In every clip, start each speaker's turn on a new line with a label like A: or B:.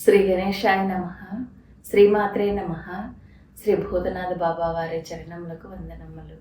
A: శ్రీ గణేశాయ నమ. శ్రీమాత్రే నమ. శ్రీ భూతనాథ బాబా వారి చరణములకు వందనమ్మలు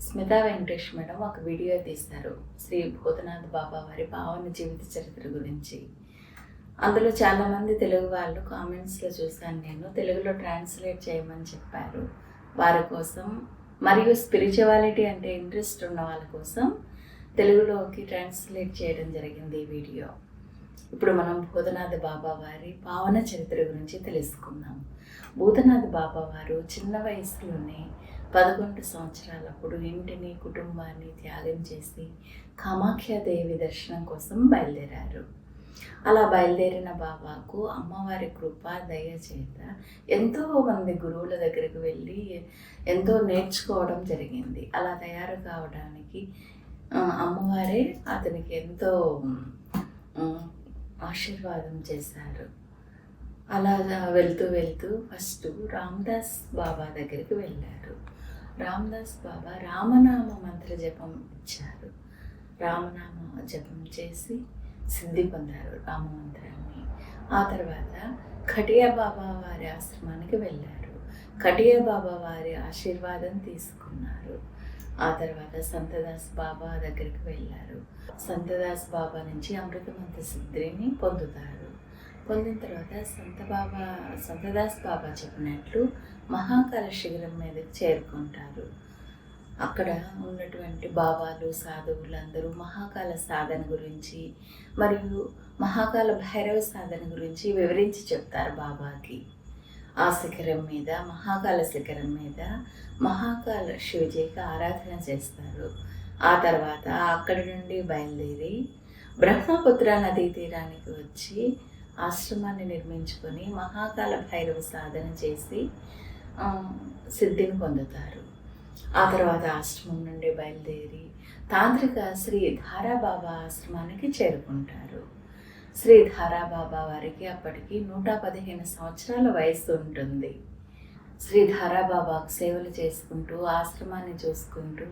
A: స్మితా వెంకటేష్ మేడం ఒక వీడియో తీశారు. శ్రీ భూతనాథ్ బాబా వారి భావన జీవిత చరిత్ర గురించి. అందులో చాలామంది తెలుగు వాళ్ళు కామెంట్స్లో చూశాను నేను. తెలుగులో ట్రాన్స్లేట్ చేయమని చెప్పారు. వారి కోసం మరియు స్పిరిచువాలిటీ అంటే ఇంట్రెస్ట్ ఉన్న వాళ్ళ కోసం తెలుగులోకి ట్రాన్స్లేట్ చేయడం జరిగింది ఈ వీడియో. ఇప్పుడు మనం భూతనాథ బాబా వారి పావన చరిత్ర గురించి తెలుసుకుందాం. భూతనాథ్ బాబా వారు చిన్న వయసులోనే పదకొండు సంవత్సరాలప్పుడు ఇంటిని కుటుంబాన్ని త్యాగం చేసి కామాఖ్యాదేవి దర్శనం కోసం బయలుదేరారు. అలా బయలుదేరిన బాబాకు అమ్మవారి కృప దయ చేత ఎంతో మంది గురువుల దగ్గరికి వెళ్ళి ఎంతో నేర్చుకోవడం జరిగింది. అలా తయారు కావడానికి అమ్మవారే అతనికి ఎంతో ఆశీర్వాదం చేశారు. అలా వెళ్తూ వెళ్తూ ఫస్ట్ రామదాస్ బాబా దగ్గరికి వెళ్ళారు. రామదాస్ బాబా రామనామ మంత్ర జపం ఇచ్చారు. రామనామ జపం చేసి సిద్ధి పొందారు రామ మంత్రాన్ని. ఆ తర్వాత ఖటియా బాబా వారి ఆశ్రమానికి వెళ్ళారు. ఖటియా బాబా వారి ఆశీర్వాదం తీసుకున్నారు. ఆ తర్వాత సంతదాస్ బాబా దగ్గరికి వెళ్ళారు. సంతదాస్ బాబా నుంచి అమృతమంత సిద్ధిని పొందుతారు. పొందిన తర్వాత సంత బాబా సంతదాస్ బాబా చెప్పినట్లు మహాకాల శిఖరం మీదకి చేరుకుంటారు. అక్కడ ఉన్నటువంటి బాబాలు సాధువులు అందరూ మహాకాల సాధన గురించి మరియు మహాకాల భైరవ సాధన గురించి వివరించి చెప్తారు బాబాకి. ఆ శిఖరం మీద మహాకాల శిఖరం మీద మహాకాల శివజీకి ఆరాధన చేస్తారు. ఆ తర్వాత అక్కడి నుండి బయలుదేరి బ్రహ్మపుత్ర నదీ తీరానికి వచ్చి ఆశ్రమాన్ని నిర్మించుకొని మహాకాల భైరవ సాధన చేసి సిద్ధిని పొందుతారు. ఆ తర్వాత ఆశ్రమం నుండి బయలుదేరి తాంత్రిక శ్రీ ధారాబాబా ఆశ్రమానికి చేరుకుంటారు. శ్రీ ధారాబాబా వారికి అప్పటికి నూట పదిహేను సంవత్సరాల వయసు ఉంటుంది. శ్రీ ధారాబాబాకు సేవలు చేసుకుంటూ ఆశ్రమాన్ని చూసుకుంటూ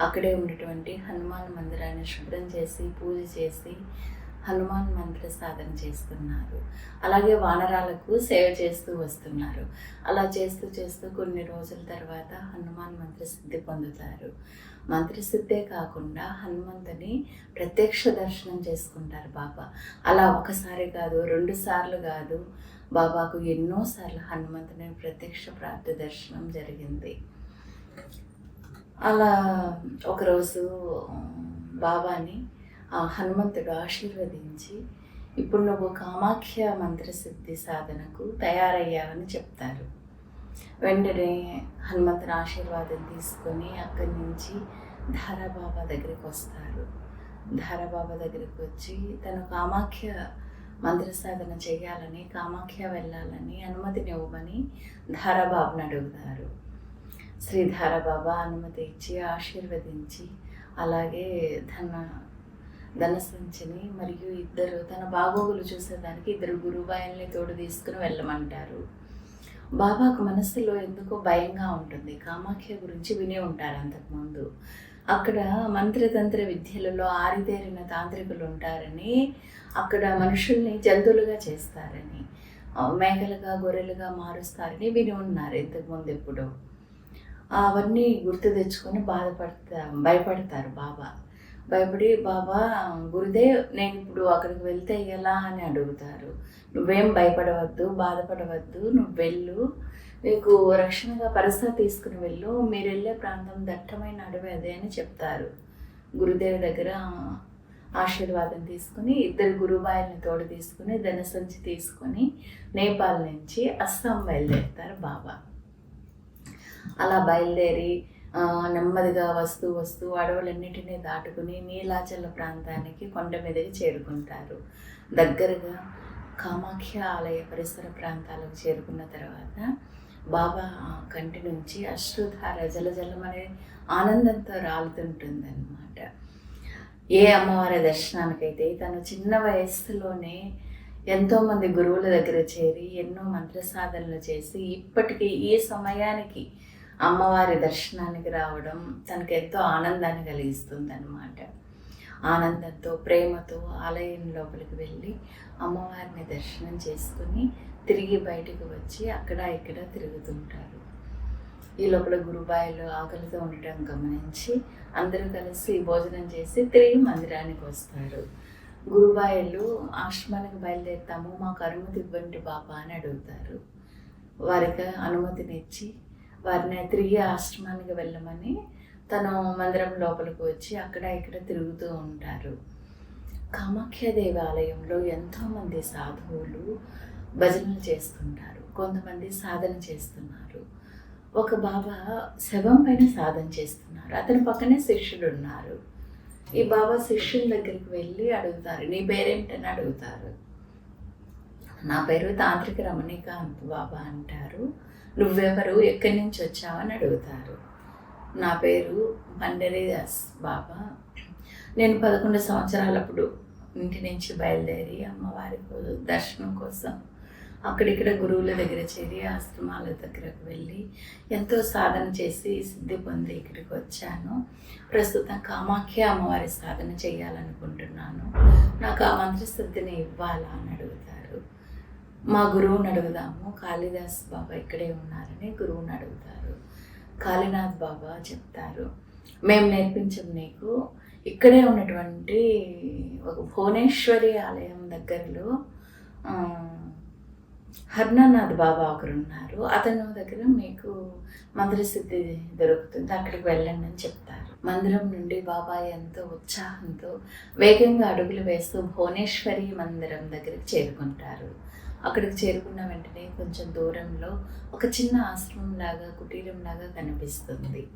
A: అక్కడే ఉన్నటువంటి హనుమాన్ మందిరాన్ని శుభ్రం చేసి పూజ చేసి హనుమాన్ మంత్ర సాధన చేస్తున్నారు. అలాగే వానరాలకు సేవ చేస్తూ వస్తున్నారు. అలా చేస్తూ చేస్తూ కొన్ని రోజుల తర్వాత హనుమాన్ మంత్రసిద్ధి పొందుతారు. మంత్రసిద్ధే కాకుండా హనుమంతుని ప్రత్యక్ష దర్శనం చేసుకుంటారు బాబా. అలా ఒకసారి కాదు రెండు సార్లు కాదు బాబాకు ఎన్నోసార్లు హనుమంతుని ప్రత్యక్ష ప్రాప్తి దర్శనం జరిగింది. అలా ఒకరోజు బాబాని ఆ హనుమంతుడు ఆశీర్వదించి ఇప్పుడు నువ్వు కామాఖ్య మంత్రసిద్ధి సాధనకు తయారయ్యావని చెప్తారు. వెంటనే హనుమంతుని ఆశీర్వాదం తీసుకొని అక్కడి నుంచి ధారాబాబా దగ్గరికి వస్తారు. ధారాబాబా దగ్గరికి వచ్చి తను కామాఖ్య మంత్ర సాధన చేయాలని కామాఖ్య వెళ్ళాలని అనుమతిని ఇవ్వమని ధారాబాబుని అడుగుతారు. శ్రీ ధారాబాబా అనుమతి ఇచ్చి ఆశీర్వదించి అలాగే ధన ధన సంచిని మరియు ఇద్దరు తన బాగోగులు చూసేదానికి ఇద్దరు గురుబాయల్ని తోడు తీసుకుని వెళ్ళమంటారు. బాబాకు మనసులో ఎందుకో భయంగా ఉంటుంది. కామాఖ్య గురించి విని ఉంటారు అంతకుముందు. అక్కడ మంత్రతంత్ర విద్యలలో ఆరితేరిన తాంత్రికులు ఉంటారని అక్కడ మనుషుల్ని జంతువులుగా చేస్తారని మేకలుగా గొర్రెలుగా మారుస్తారని విని ఉన్నారు ఇంతకుముందు ఎప్పుడో. అవన్నీ గుర్తు తెచ్చుకొని బాధపడతా భయపడతారు బాబా. భయపడి బాబా గురుదేవ్ నేను ఇప్పుడు అక్కడికి వెళ్తే ఎలా? అని అడుగుతారు. నువ్వేం భయపడవద్దు బాధపడవద్దు నువ్వు వెళ్ళు. నీకు రక్షణగా పరస తీసుకుని వెళ్ళు. మీరు వెళ్ళే ప్రాంతం దట్టమైన అడవి అదే అని చెప్తారు. గురుదేవి దగ్గర ఆశీర్వాదం తీసుకుని ఇద్దరు గురుబాయిల్ని తోడు తీసుకుని ధనసంచి తీసుకొని నేపాల్ నుంచి అస్సాం బయలుదేరుతారు బాబా. అలా బయలుదేరి నెమ్మదిగా వస్తూ వస్తూ అడవులన్నిటినీ దాటుకుని నీలాచల ప్రాంతానికి కొండ మీదకి చేరుకుంటారు. దగ్గరగా కామాఖ్య ఆలయ పరిసర ప్రాంతాలకు చేరుకున్న తర్వాత బాబా కంటి నుంచి అశ్రుధార అనే ఆనందంతో రాలుతుంటుందన్నమాట. ఏ అమ్మవారి దర్శనానికైతే తను చిన్న వయస్సులోనే ఎంతోమంది గురువుల దగ్గర చేరి ఎన్నో మంత్ర సాధనలు చేసి ఇప్పటికీ ఈ సమయానికి అమ్మవారి దర్శనానికి రావడం తనకు ఎంతో ఆనందాన్ని కలిగిస్తుంది అనమాట ఆనందంతో ప్రేమతో ఆలయం లోపలికి వెళ్ళి అమ్మవారిని దర్శనం చేసుకుని తిరిగి బయటకు వచ్చి అక్కడ ఇక్కడ తిరుగుతుంటారు. ఈ లోపల గురుబాయిలు ఆకలితో ఉండటం గమనించి అందరూ కలిసి భోజనం చేసి తిరిగి మందిరానికి వస్తారు. గురుబాయిలు ఆశ్రమానికి బయలుదేరుతాము మాకు అనుమతి ఇవ్వండి బాబా అని అడుగుతారు. వారికి అనుమతినిచ్చి వారిని తిరిగి ఆశ్రమానికి వెళ్ళమని తను మందిరం లోపలికి వచ్చి అక్కడ ఇక్కడ తిరుగుతూ ఉంటారు. కామాఖ్య దేవాలయంలో ఎంతోమంది సాధువులు భజనలు చేస్తుంటారు. కొంతమంది సాధన చేస్తున్నారు. ఒక బాబా శవం పైన సాధన చేస్తున్నారు. అతని పక్కనే శిష్యుడు ఉన్నారు. ఈ బాబా శిష్యుల దగ్గరికి వెళ్ళి అడుగుతారు నీ పేరేంటని అడుగుతారు? నా పేరు తాంత్రిక రమణీకాంత్ బాబా అంటారు. నువ్వెవరు? ఎక్కడి నుంచి వచ్చావని అడుగుతారు. నా పేరు పండరీదాస్ బాబా. నేను పదకొండు సంవత్సరాలప్పుడు ఇంటి నుంచి బయలుదేరి అమ్మవారి దర్శనం కోసం అక్కడిక్కడ గురువుల దగ్గర చేరి ఆశ్రమాల దగ్గరకు వెళ్ళి ఎంతో సాధన చేసి సిద్ధి పొంది ఇక్కడికి వచ్చాను. ప్రస్తుతం కామాఖ్య అమ్మవారి సాధన చేయాలనుకుంటున్నాను. నాకు ఆ మంత్రసిద్ధిని ఇవ్వాలా అని అడుగుతారు. మా గురువుని అడుగుదాము. కాళిదాస్ బాబా ఇక్కడే ఉన్నారని గురువుని అడుగుతారు. కాళీనాథ్ బాబా చెప్తారు మేము నేర్పించం నీకు. ఇక్కడే ఉన్నటువంటి ఒక భువనేశ్వరి ఆలయం దగ్గరలో హర్నానాథ్ బాబా ఒకరు ఉన్నారు అతను దగ్గర మీకు మంత్రసిద్ధి దొరుకుతుంది అక్కడికి వెళ్ళండి అని చెప్తారు. మందిరం నుండి బాబా ఎంతో ఉత్సాహంతో వేగంగా అడుగులు వేస్తూ భువనేశ్వరి మందిరం దగ్గరికి చేరుకుంటారు. అక్కడికి చేరుకున్న వెంటనే కొంచెం దూరంలో ఒక చిన్న ఆశ్రమం లాగా కుటీరం లాగా కనిపిస్తుంది.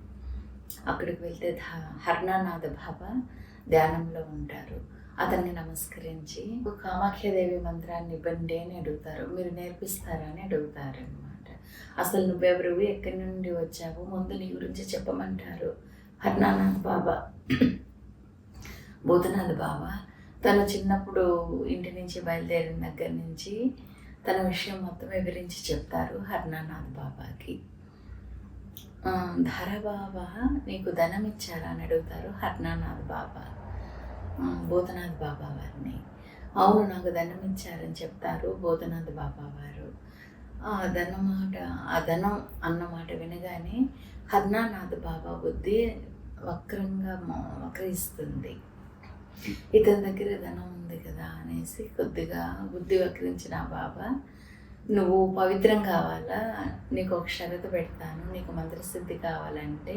A: అక్కడికి వెళ్తే ధ- హర్నానాథ బాబా ధ్యానంలో ఉంటారు. అతన్ని నమస్కరించి కామాఖ్యదేవి మంత్రాన్ని ఇవ్వండి అని అడుగుతారు. మీరు నేర్పిస్తారా అని అడుగుతారు అనమాట అసలు నువ్వెవరు? ఎక్కడి నుండి వచ్చావు? ముందు నీ గురించి చెప్పమంటారు హర్నానాథ్ బాబా. భూతనాథ్ బాబా తను చిన్నప్పుడు ఇంటి నుంచి బయలుదేరిన దగ్గర నుంచి తన విషయం మొత్తం వివరించి చెప్తారు హర్నానాథ్ బాబాకి. ఆ, ధర బాబా నీకు ధనం ఇచ్చారా అని అడుగుతారు హర్నానాథ్ బాబా. ఆ, భూతనాథ్ బాబా వారిని. అవును నాకు ధనం ఇచ్చారని చెప్తారు భూతనాథ్ బాబా వారు. ఆ ధనం మాట ఆ ధనం అన్నమాట వినగానే హర్నానాథ్ బాబా బుద్ధి వక్రంగా మో- వక్రిస్తుంది ఇతని దగ్గర ధనం ఉంది కదా అనేసి కొద్దిగా బుద్ధి వక్రించిన బాబా నువ్వు పవిత్రం కావాలా? నీకు ఒక షరతు పెడతాను నీకు మంత్రసిద్ధి కావాలంటే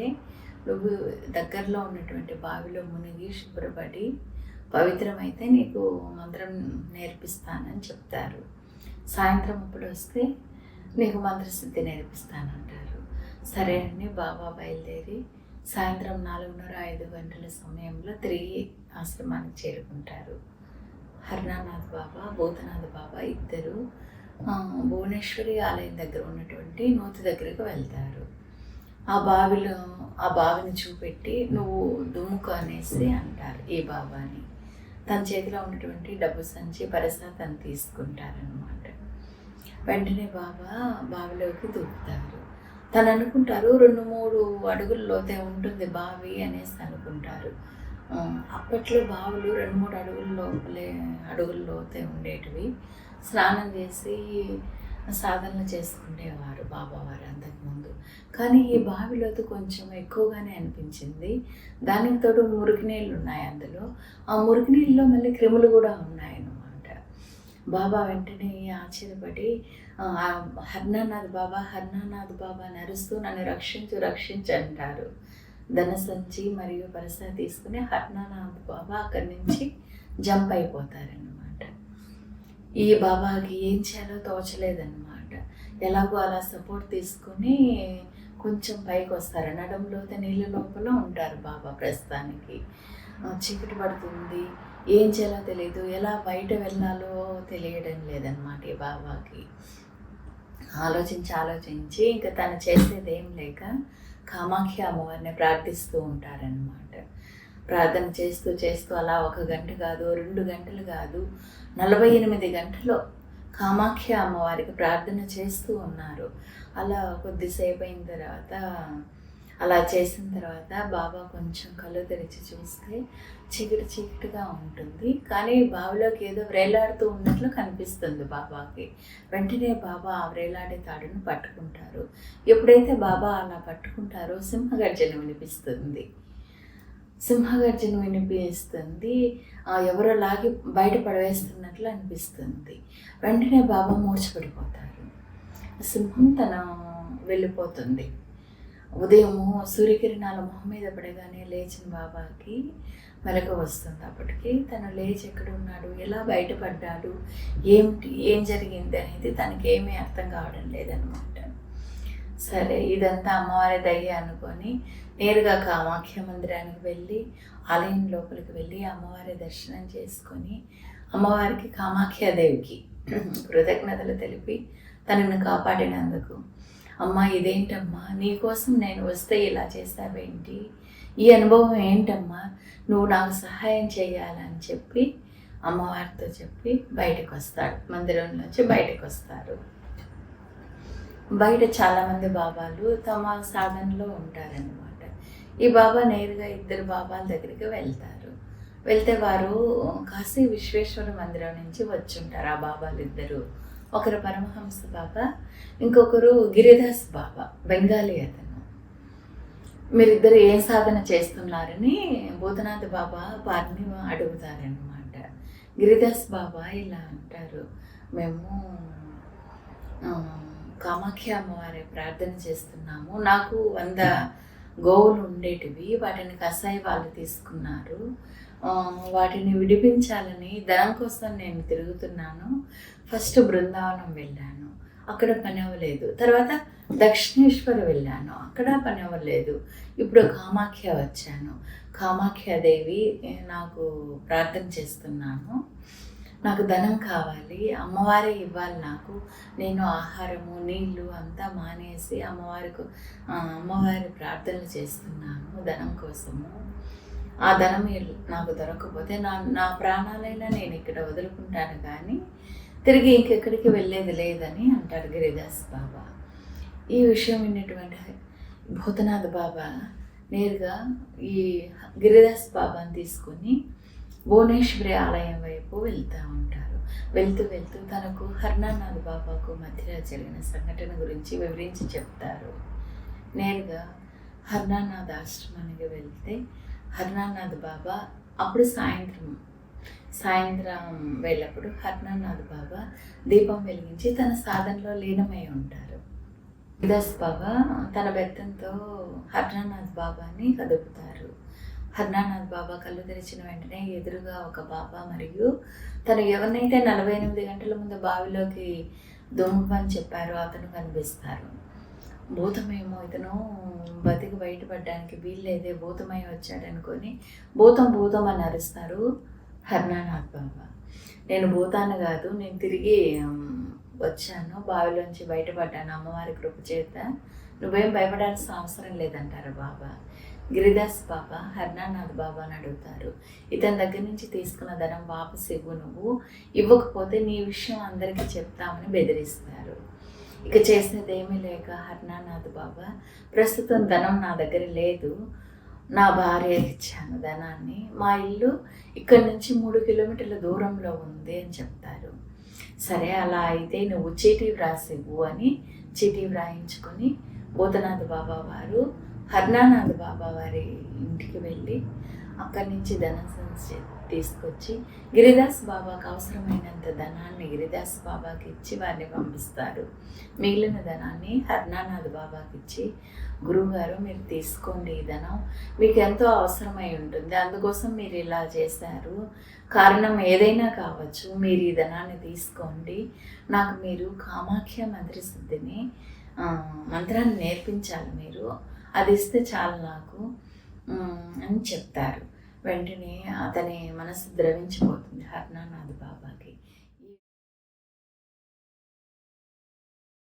A: నువ్వు దగ్గరలో ఉన్నటువంటి బావిలో మునిగి శుభ్రపడి పవిత్రమైతే నీకు మంత్రం నేర్పిస్తానని చెప్తారు. సాయంత్రం అప్పుడు వస్తే నీకు మంత్రసిద్ధి నేర్పిస్తానంటారు. సరే అని బాబా బయలుదేరి సాయంత్రం నాలుగున్నర ఐదు గంటల సమయంలో తిరిగి ఆశ్రమానికి చేరుకుంటారు. హర్నానాథ్ బాబా భూతనాథ్ బాబా ఇద్దరు భువనేశ్వరి ఆలయం దగ్గర ఉన్నటువంటి నూతి దగ్గరకు వెళ్తారు. ఆ బావిలో ఆ బావిని చూపెట్టి నువ్వు దుమ్ముకు అనేసి అంటారు ఈ బాబాని. తన చేతిలో ఉన్నటువంటి డబ్బు సంచి పరసా తను తీసుకుంటారనమాట వెంటనే బాబా బావిలోకి దూకుతారు. తను అనుకుంటారు రెండు మూడు అడుగుల లోతే ఉంటుంది బావి అనేసి అనుకుంటారు. అప్పట్లో బావులు రెండు మూడు అడుగుల లోపలే అడుగుల లోతే ఉండేటివి. స్నానం చేసి సాధనలు చేసుకునేవారు బాబావారు అంతకుముందు కానీ ఈ బావిలోతు కొంచెం ఎక్కువగానే అనిపించింది. దానికి తోడు మురికి నీళ్ళు ఉన్నాయి అందులో. ఆ మురికి నీళ్ళలో మళ్ళీ క్రిములు కూడా ఉన్నాయి. బాబా వెంటనే ఆశ్చర్యపడి హర్నానాథ్ బాబా హర్నానాథ్ బాబా నరుస్తూ నన్ను రక్షించు రక్షించు అంటారు. ధన సంచి మరియు పరస తీసుకుని హర్నానాథ్ బాబా అక్కడి నుంచి జంప్ అయిపోతారన్నమాట. ఈ బాబాకి ఏం చేయాలో తోచలేదన్నమాట. ఎలాగో అలా సపోర్ట్ తీసుకుని కొంచెం పైకి వస్తారు. నడంలోతే నీళ్ళ లోపల ఉంటారు బాబా ప్రస్తుతానికి. చీకటి పడుతుంది. ఏం చేయాలో తెలియదు ఎలా బయట వెళ్ళాలో తెలియడం లేదనమాట ఈ బాబాకి. ఆలోచించి ఆలోచించి ఇంకా తను చేసేది ఏం లేక కామాఖ్య అమ్మవారిని ప్రార్థిస్తూ ఉంటారనమాట ప్రార్థన చేస్తూ చేస్తూ అలా ఒక గంట కాదు రెండు గంటలు కాదు నలభై ఎనిమిది గంటలు కామాఖ్య అమ్మవారికి ప్రార్థన చేస్తూ ఉన్నారు. అలా కొద్దిసేపు అయిన తర్వాత అలా చేసిన తర్వాత బాబా కొంచెం కళ్ళు తెరిచి చూస్తే చీకటి చీకటిగా ఉంటుంది. కానీ బావిలోకి ఏదో వ్రేలాడుతూ ఉన్నట్లు కనిపిస్తుంది బాబాకి. వెంటనే బాబా ఆ వ్రేలాడే తాడును పట్టుకుంటారు. ఎప్పుడైతే బాబా అలా పట్టుకుంటారో సింహగర్జన వినిపిస్తుంది. సింహగర్జన వినిపిస్తుంది. ఎవరో లాగి బయట పడవేస్తున్నట్లు అనిపిస్తుంది. వెంటనే బాబా మూర్చపడిపోతారు సింహం తన వెళ్ళిపోతుంది. ఉదయము సూర్యకిరణాల మొహం మీద పడగానే లేచిన బాబాకి మెలకు వస్తుంది అప్పటికి. తను లేచి ఎక్కడ ఉన్నాడు? ఎలా బయటపడ్డాడు? ఏమిటి? ఏం జరిగింది అనేది తనకి ఏమీ అర్థం కావడం లేదనమాట సరే ఇదంతా అమ్మవారి దయ్య అనుకొని నేరుగా కామాఖ్య మందిరానికి వెళ్ళి ఆలయం లోపలికి వెళ్ళి అమ్మవారి దర్శనం చేసుకొని అమ్మవారికి కామాఖ్యాదేవికి కృతజ్ఞతలు తెలిపి తనను కాపాడినందుకు అమ్మ ఇదేంటమ్మా? నీకోసం నేను వస్తే ఇలా చేస్తావేంటి? ఈ అనుభవం ఏంటమ్మా? నువ్వు నాకు సహాయం చేయాలని చెప్పి అమ్మవారితో చెప్పి బయటకు వస్తాడు మందిరం నుంచి బయటకు వస్తారు బయట చాలామంది బాబాలు తమ సాధనలో ఉంటారన్నమాట. ఈ బాబా నేరుగా ఇద్దరు బాబాల దగ్గరికి వెళ్తారు. వెళ్తే వారు కాశీ విశ్వేశ్వర మందిరం నుంచి వచ్చి ఉంటారు ఆ బాబాలు ఇద్దరు ఒకరు పరమహంస బాబా ఇంకొకరు గిరిదాస్ బాబా బెంగాలీ అతను. మీరిద్దరు ఏం సాధన చేస్తున్నారని భూతనాథ్ బాబా వారిని అడుగుతారనమాట గిరిదాస్ బాబా ఇలా అంటారు మేము కామాఖ్య అమ్మవారి ప్రార్థన చేస్తున్నాము. నాకు వంద గోవులు ఉండేటివి వాటిని కసాయి వాళ్ళు తీసుకున్నారు. వాటిని విడిపించాలని ధనం కోసం నేను తిరుగుతున్నాను. ఫస్ట్ బృందావనం వెళ్ళాను. అక్కడ పని అవ్వలేదు. తర్వాత దక్షిణేశ్వర వెళ్ళాను. అక్కడ పని అవ్వలేదు. ఇప్పుడు కామాఖ్య వచ్చాను. కామాఖ్యాదేవి నాకు ప్రార్థన చేస్తున్నాను. నాకు ధనం కావాలి. అమ్మవారే ఇవ్వాలి నాకు. నేను ఆహారము నీళ్ళు అంతా మానేసి అమ్మవారికి అమ్మవారి ప్రార్థనలు చేస్తున్నాను ధనం కోసము. ఆ ధనం నాకు దొరకకపోతే నా నా ప్రాణాలైనా నేను ఇక్కడ వదులుకుంటాను కానీ తిరిగి ఇంకెక్కడికి వెళ్ళేది లేదని అంటారు గిరిదాస్ బాబా. ఈ విషయం విన్నటువంటి భూతనాథ్ బాబా నేరుగా ఈ గిరిదాస్ బాబాని తీసుకొని భువనేశ్వరి ఆలయం వైపు వెళ్తూ ఉంటారు. వెళ్తూ వెళ్తూ తనకు హర్నానాథ్ బాబాకు మధ్యలో జరిగిన సంఘటన గురించి వివరించి చెప్తారు. నేరుగా హర్నానాథ్ ఆశ్రమానికి వెళ్తే హర్నానాథ్ బాబా అప్పుడు సాయంత్రం సాయంత్రం వెళ్ళప్పుడు హర్నానాథ్ బాబా దీపం వెలిగించి తన సాధనలో లీనమై ఉంటారు. విదాస్ బాబా తన బెత్తంతో హర్నానాథ్ బాబాని కదుపుతారు. హర్నానాథ్ బాబా కళ్ళు తెరిచిన వెంటనే ఎదురుగా ఒక బాబా మరియు తను ఎవరినైతే నలభై ఎనిమిది గంటల ముందు బావిలోకి దొంగమని చెప్పారో అతను కనిపిస్తారు. భూతమేమో ఇతను బతికి బయటపడడానికి వీల్లేదే భూతమై వచ్చాడనుకొని భూతం భూతం అని అరుస్తారు. హర్నానాథ్ బాబా. నేను భూతాన్ని కాదు నేను తిరిగి వచ్చాను. బావిలోంచి బయటపడ్డాను. అమ్మవారి కృప చేత. నువ్వేం భయపడాల్సిన అవసరం లేదంటారు బాబా? గిరిదాస్ బాబా హర్నానాథ్ బాబాని అడుగుతారు. ఇతని దగ్గర నుంచి తీసుకున్న ధనం వాపస్ ఇవ్వు నువ్వు. ఇవ్వకపోతే నీ విషయం అందరికీ చెప్తామని బెదిరిస్తారు. ఇక చేసినది ఏమీ లేక హర్నానాథ్ బాబా ప్రస్తుతం ధనం నా దగ్గర లేదు. నా భార్య ఇచ్చాను ధనాన్ని. మా ఇల్లు ఇక్కడ నుంచి మూడు కిలోమీటర్ల దూరంలో ఉంది అని చెప్తారు. సరే అలా అయితే నువ్వు చీటీ వ్రాసివ్వు అని చీటీ వ్రాయించుకొని భూతనాథ్ బాబా వారు హర్నానాథ్ బాబా వారి ఇంటికి వెళ్ళి అక్కడి నుంచి ధనం సంచి తీసుకొచ్చి గిరిదాస్ బాబాకు అవసరమైనంత ధనాన్ని గిరిదాస్ బాబాకి ఇచ్చి వారిని పంపిస్తారు. మిగిలిన ధనాన్ని హర్నానాథ్ బాబాకి ఇచ్చి గురువుగారు మీరు తీసుకోండి ఈ ధనం. మీకు ఎంతో అవసరమై ఉంటుంది. అందుకోసం మీరు ఇలా చేశారు. కారణం ఏదైనా కావచ్చు. మీరు ఈ ధనాన్ని తీసుకోండి. నాకు మీరు కామాఖ్య మంత్రి సిద్ధిని మంత్రాన్ని నేర్పించాలి మీరు. అది ఇస్తే చాలు నాకు. అని చెప్తారు. వెంటనే అతని మనసు ద్రవించిపోతుంది. హర్నానాథ్ బాబా.